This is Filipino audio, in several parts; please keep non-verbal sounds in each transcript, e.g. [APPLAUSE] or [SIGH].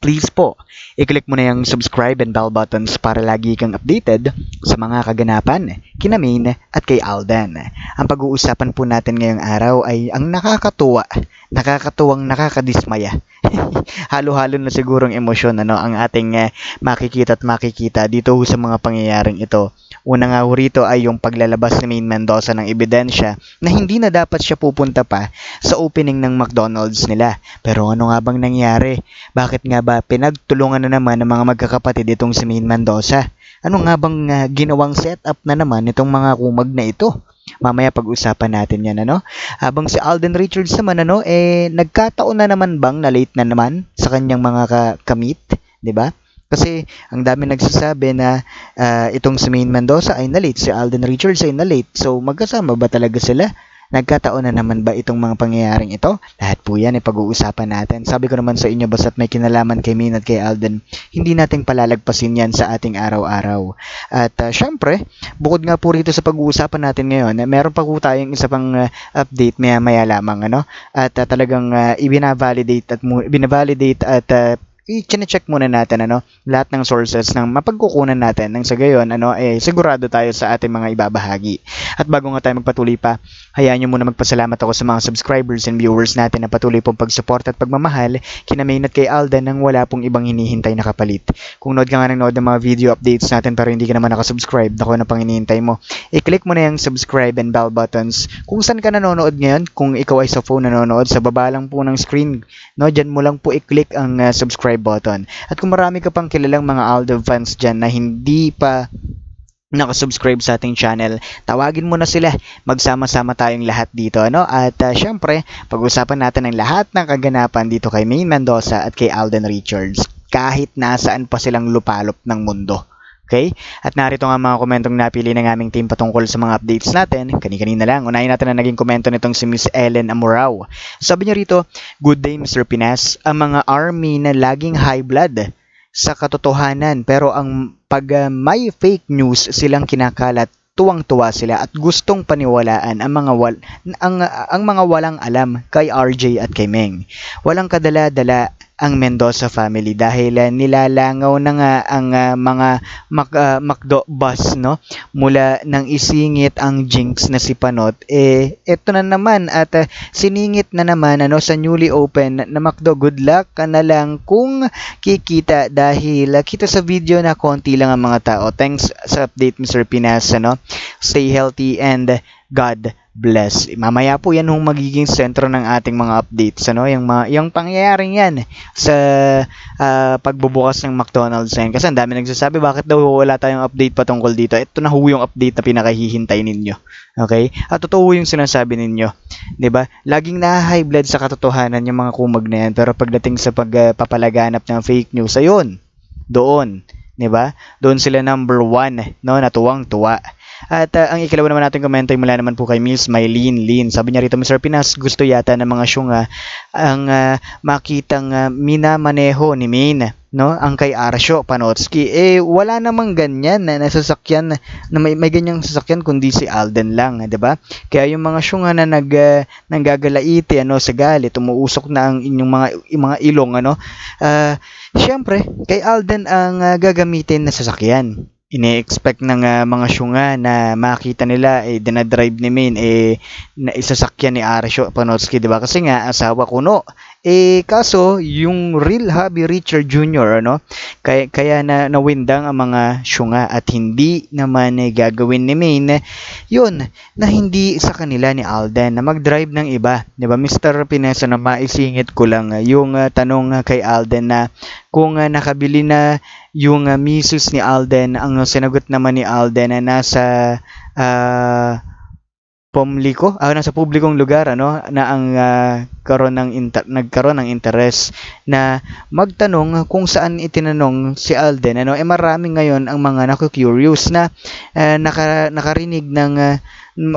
please po, i-click mo na yung subscribe and bell buttons para lagi kang updated sa mga kaganapan kina Maine at kay Alden. Ang pag-uusapan po natin ngayong araw ay ang nakakatuwa, nakakatuwang nakakadismaya. [LAUGHS] Halo-halo na sigurong emosyon ano ang ating eh, makikita at makikita dito sa mga pangyayaring ito. Una nga ho rito ay yung paglalabas ni Maine Mendoza ng ebidensya na hindi na dapat siya pupunta pa sa opening ng McDonald's nila. Pero ano nga bang nangyari? Bakit nga ba pinagtulungan na naman ng mga magkakapatid itong si Maine Mendoza? Ano nga bang ah, ginawang setup na naman itong mga kumag na ito? Mamaya pag-usapan natin yan, ano? Habang si Alden Richards naman, ano, eh, nagkataon na naman bang na late na naman sa kanyang mga ka- kamit, di ba? Kasi ang dami nagsasabi na ah, itong si Maine Mendoza ay na-late, si Alden Richards ay na-late. So, magkasama ba talaga sila? Nagkataon na naman ba itong mga pangyayaring ito? Lahat po yan ay pag-uusapan natin. Sabi ko naman sa inyo, basta't may kinalaman kay Maine at kay Alden, hindi nating palalagpasin yan sa ating araw-araw. At ah, syempre, bukod nga po rito sa pag-uusapan natin ngayon, eh, meron pa po tayong isa pang ah, update maya maya lamang ano. At ah, talagang uh, ibinavalidate at ibinavalidate at uh, i-check muna natin ano lahat ng sources ng mapagkukunan natin nang sa gayon ano eh sigurado tayo sa ating mga ibabahagi. At bago nga tayo magpatuloy pa, hayaan niyo muna magpasalamat ako sa mga subscribers and viewers natin na patuloy pong pag-support at pagmamahal kina Maine at kay Alden nang wala pong ibang hinihintay na kapalit. Kung nood ka nga ng nood ng mga video updates natin pero hindi ka naman nakasubscribe, ako na pang hinihintay mo. I-click mo na yung subscribe and bell buttons. Kung saan ka nanonood ngayon, kung ikaw ay sa phone nanonood, sa baba lang po ng screen, no, dyan mo lang po i-click ang uh, subscribe button. At kung marami ka pang kilalang mga Aldo fans dyan na hindi pa nakasubscribe sa ating channel, tawagin mo na sila. Magsama-sama tayong lahat dito, ano? At uh, syempre, pag-usapan natin ang lahat ng kaganapan dito kay Maine Mendoza at kay Alden Richards kahit nasaan pa silang lupalop ng mundo. Okay? At narito nga mga komentong napili ng aming team patungkol sa mga updates natin. Kani-kanina lang. Unahin natin na naging komento nitong si Miss Ellen Amorao. Sabi niya rito, Good day Mr. Pinas. Ang mga army na laging high blood sa katotohanan pero ang pag uh, may fake news silang kinakalat tuwang-tuwa sila at gustong paniwalaan ang mga wal ang ang mga walang alam kay RJ at kay Meng. Walang kadala-dala ang Mendoza family dahil uh, nilalangaw na nga ang uh, mga Mac, uh, Macdo bus no mula nang isingit ang jinx na si Panot eh eto na naman at uh, siningit na naman ano sa newly open na Macdo good luck ka na lang kung kikita dahil uh, kita sa video na konti lang ang mga tao thanks sa update Mr. Pinas ano stay healthy and God bless. Mamaya po yan yung magiging sentro ng ating mga updates ano, yung mga yung pangyayaring yan sa uh, pagbubukas ng McDonald's yan. Kasi ang dami nagsasabi bakit daw wala tayong update patungkol dito. Ito na ho yung update na pinakahihintay ninyo. Okay? At totoo yung sinasabi ninyo. 'Di ba? Laging na-high blood sa katotohanan yung mga kumag na yan, pero pagdating sa pagpapalaganap ng fake news, ayun, doon 'di ba? Doon sila number one, no, natuwang-tuwa. At uh, ang ikalawa naman natin komento ay mula naman po kay Miss Mylene Lin. Sabi niya rito, Mr. Pinas, gusto yata ng mga syunga ang uh, makitang uh, minamaneho ni Maine no ang kay Arsyo Panotski eh wala namang ganyan na nasasakyan na may, may ganyang sasakyan kundi si Alden lang 'di ba kaya yung mga syunga na nag uh, nanggagalaiti ano sa galit umuusok na ang inyong mga mga ilong ano uh, syempre kay Alden ang uh, gagamitin na sasakyan ine-expect ng uh, mga syunga na makita nila eh dinadrive ni Main eh na isasakyan ni Arsyo Panotski, 'di ba? Kasi nga asawa kuno. Eh kaso yung real hubby Richard Jr. ano, kaya kaya na nawindang ang mga syunga at hindi naman eh, gagawin ni Main yun na hindi sa kanila ni Alden na mag-drive ng iba, 'di ba? Mr. Pinesa na maisingit ko lang uh, yung uh, tanong uh, kay Alden na kung uh, nakabili na yung uh, misis ni Alden, ang sinagot naman ni Alden na nasa uh, pumliko, ah, nasa publikong lugar ano na ang uh, karon ng inter- nagkaroon ng interes na magtanong kung saan itinanong si Alden ano. Eh marami ngayon ang mga naku-curious na uh, naka, nakarinig ng uh,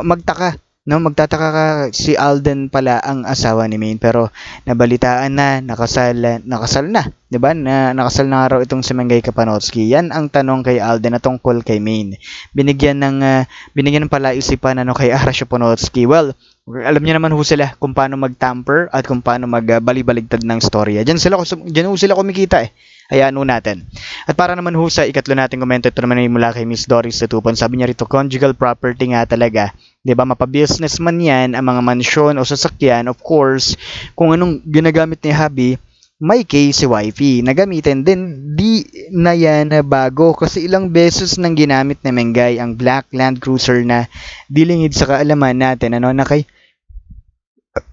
magtaka No, magtataka ka si Alden pala ang asawa ni Maine pero nabalitaan na nakasal nakasal na, 'di ba? Na nakasal na raw itong si Mengay Kapanowski. Yan ang tanong kay Alden na tungkol kay Maine. Binigyan ng ah, binigyan ng palaisipan ano kay Ara Shaponovsky. Well, alam niyo naman ho sila kung paano mag-tamper at kung paano mag-balibaligtad ng storya. Diyan sila diyan ho sila kumikita eh. Hayaan ho natin. At para naman ho sa ikatlo nating komento, ito naman ay mula kay Miss Doris Satupon. Sabi niya rito, conjugal property nga talaga. 'Di ba Mapa-business man yan, ang mga mansyon o sasakyan, of course, kung anong ginagamit ni Habi, may case si wifey na gamitin din di na yan bago kasi ilang beses nang ginamit na Mengay ang Black Land Cruiser na dilingid sa kaalaman natin ano na kay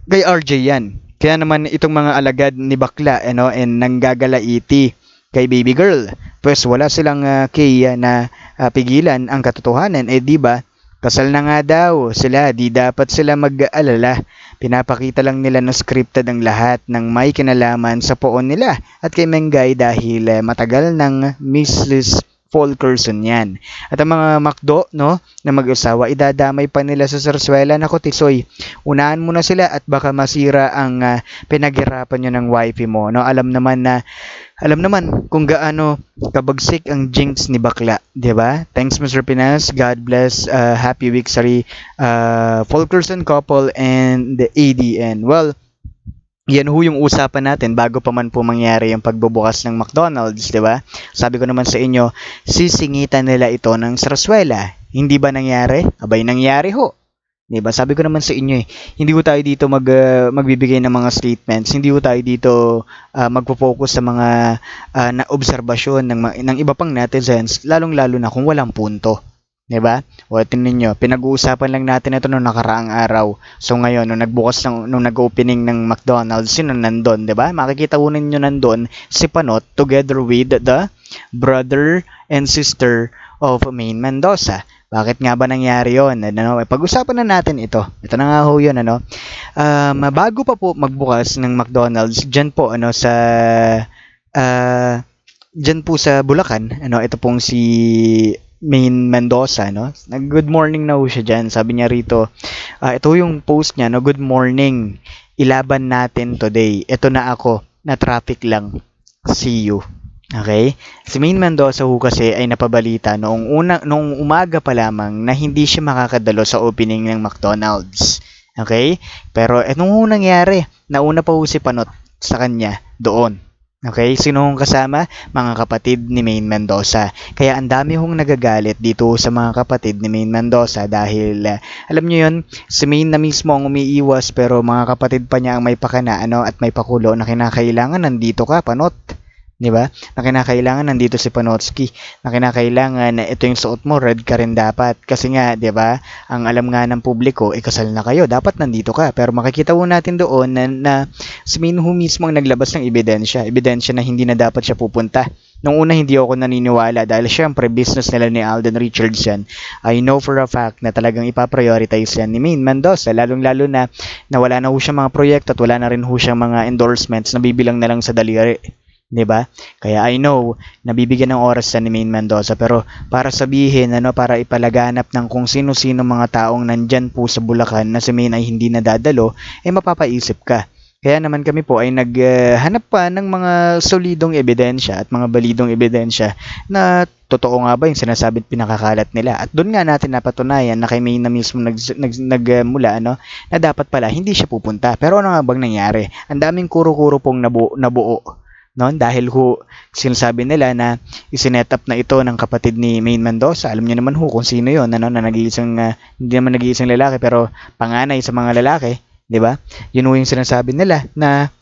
kay RJ yan. Kaya naman itong mga alagad ni Bakla ano and nanggagalaiti kay baby girl. Pues wala silang uh, kay uh, na uh, pigilan ang katotohanan eh di ba? Kasal na nga daw sila, di dapat sila mag-alala. Pinapakita lang nila na scripted ang lahat ng may kinalaman sa poon nila at kay Mengay dahil uh, matagal ng Mrs. Fulkerson yan. At ang mga makdo, no, na mag-asawa, idadamay pa nila sa sarsuela na Tisoy. Unahan mo na sila at baka masira ang uh, pinaghirapan nyo ng wifey mo. No? Alam naman na alam naman kung gaano kabagsik ang jinx ni Bakla, 'di ba? Thanks Mr. Pinas. God bless. Uh, happy week sorry. Uh, Fulkerson couple and the ADN. Well, yan ho yung usapan natin bago pa man po mangyari yung pagbubukas ng McDonald's, di ba? Sabi ko naman sa inyo, sisingitan nila ito ng sarsuela. Hindi ba nangyari? Abay, nangyari ho. Di ba? Sabi ko naman sa inyo eh, hindi ko tayo dito mag, uh, magbibigay ng mga statements, hindi ko tayo dito uh, magpo-focus sa mga uh, na obserbasyon ng, ng iba pang netizens, lalong-lalo na kung walang punto. 'Di ba? O tingnan niyo, pinag-uusapan lang natin ito noong nakaraang araw. So ngayon, nung nagbukas ng nung nag-opening ng McDonald's, sino nandoon, 'di ba? Makikita ko ninyo nandoon si Panot together with the brother and sister of Maine Mendoza. Bakit nga ba nangyari yon? Ano, eh, pag-usapan na natin ito. Ito na nga ho yun, ano. Um, bago pa po magbukas ng McDonald's, dyan po, ano, sa, uh, dyan po sa Bulacan, ano, ito pong si Main Mendoza, no? Nag-good morning na ho siya dyan. Sabi niya rito, uh, ito yung post niya, no? Good morning. Ilaban natin today. Ito na ako. Na traffic lang. See you. Okay? Si Main Mendoza ho kasi ay napabalita noong, una, noong umaga pa lamang na hindi siya makakadalo sa opening ng McDonald's. Okay? Pero etong ho nangyari, nauna pa ho si Panot sa kanya doon. Okay, sino hong kasama? Mga kapatid ni Main Mendoza. Kaya ang dami hong nagagalit dito sa mga kapatid ni Main Mendoza dahil uh, alam niyo yun, si Main na mismo ang umiiwas pero mga kapatid pa niya ang may pakana ano, at may pakulo na kinakailangan nandito ka, panot. 'Di ba? Na kinakailangan nandito si Panotsky. Na kinakailangan na ito yung suot mo, red ka rin dapat. Kasi nga, 'di ba? Ang alam nga ng publiko, eh kasal na kayo, dapat nandito ka. Pero makikita po natin doon na, na si Minhu mismo ang naglabas ng ebidensya. Ebidensya na hindi na dapat siya pupunta. Nung una hindi ako naniniwala dahil syempre business nila ni Alden Richardson. I know for a fact na talagang ipaprioritize yan ni Maine Mendoza lalong lalo na na wala na ho siyang mga proyekto at wala na rin ho siyang mga endorsements na bibilang na lang sa daliri. 'Di ba? Kaya I know nabibigyan ng oras sa ni Main Mendoza pero para sabihin ano para ipalaganap ng kung sino-sino mga taong nandyan po sa Bulacan na si Main ay hindi nadadalo, eh mapapaisip ka. Kaya naman kami po ay naghanap uh, pa ng mga solidong ebidensya at mga balidong ebidensya na totoo nga ba yung sinasabi at pinakakalat nila. At doon nga natin napatunayan na kay May na mismo nag, nag, nagmula ano, na dapat pala hindi siya pupunta. Pero ano nga bang nangyari? Ang daming kuro-kuro pong nabuo, nabuo noon dahil ho sinasabi nila na isinet up na ito ng kapatid ni Main Mendoza. Alam niyo naman ho kung sino 'yon, ano na nag-iisang uh, hindi naman nag-iisang lalaki pero panganay sa mga lalaki, 'di ba? Yun ho yung sinasabi nila na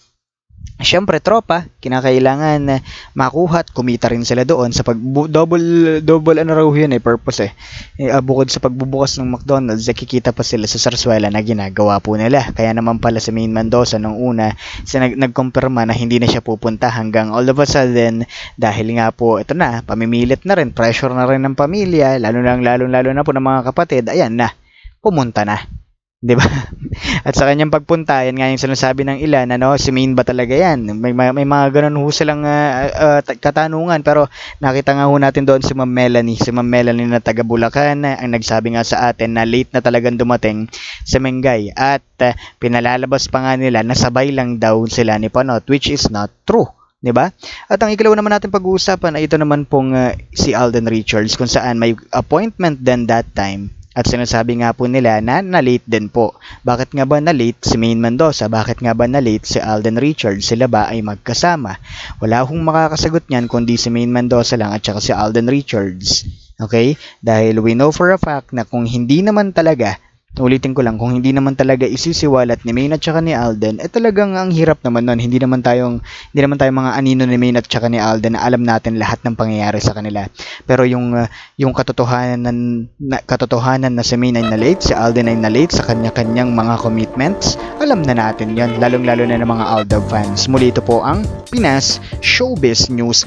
Siyempre, tropa, kinakailangan na makuha at kumita rin sila doon sa pag double double ano raw yun eh purpose eh. eh uh, bukod sa pagbubukas ng McDonald's, nakikita pa sila sa sarsuela na ginagawa po nila. Kaya naman pala sa Main Mendoza nung una, sa nag nagkumpirma na hindi na siya pupunta hanggang all of a sudden dahil nga po ito na, pamimilit na rin, pressure na rin ng pamilya, lalo na lalo lalo na po ng mga kapatid, ayan na, pumunta na. 'Di ba? [LAUGHS] At sa kanyang pagpunta, yan nga yung sinasabi ng ilan, ano, si Main ba talaga yan? May, may, may mga ganun ho silang ah, ta- katanungan, pero nakita nga ho natin doon si Ma'am Melanie, si Ma'am Melanie na taga Bulacan, ang nagsabi nga sa atin na late na talagang dumating sa Mengay at ah, pinalalabas pa nga nila na sabay lang daw sila ni Panot, which is not true. 'di ba? At ang ikalawa naman natin pag-uusapan ay ito naman pong ah, si Alden Richards kung saan may appointment din that time at sinasabi nga po nila na na-late din po. Bakit nga ba na-late si Main Mendoza? Bakit nga ba na-late si Alden Richards? Sila ba ay magkasama? Wala akong makakasagot niyan kundi si Main Mendoza lang at saka si Alden Richards. Okay? Dahil we know for a fact na kung hindi naman talaga ulitin ko lang, kung hindi naman talaga isisiwalat ni Main at saka ni Alden, eh talagang ang hirap naman nun. Hindi naman tayong, hindi naman tayo mga anino ni Main at saka ni Alden na alam natin lahat ng pangyayari sa kanila. Pero yung, uh, yung katotohanan, na, katotohanan na si Main ay na-late, si Alden ay na-late sa kanya-kanyang mga commitments, alam na natin yon lalong-lalo na ng mga Aldab fans. Muli ito po ang Pinas Showbiz News